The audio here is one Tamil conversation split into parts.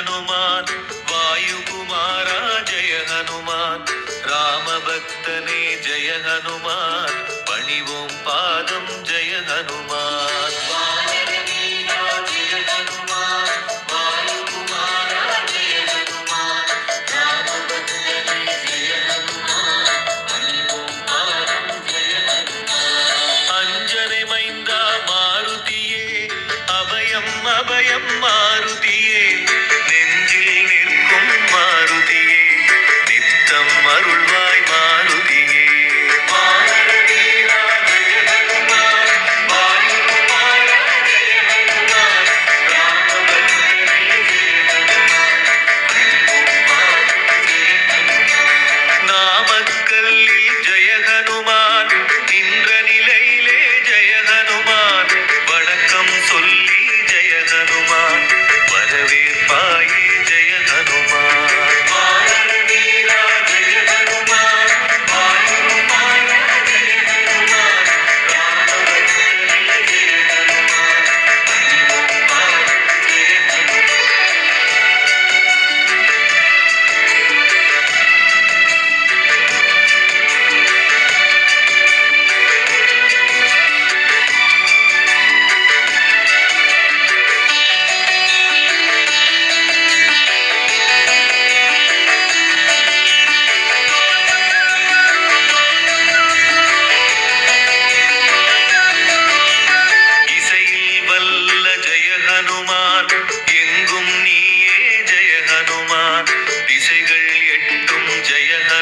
ஹனுமான் வாயுகுமாரா ஜெய ஹனுமான் ராமபக்தனே ஜெய ஹனுமான் பணிவோம் பாதம் ஜெய ஹனுமான் அபயம் அபயம் மாருதியே. அமிர்தம் அருள்வாய் மாறும்.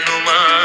ഹനുമാൻ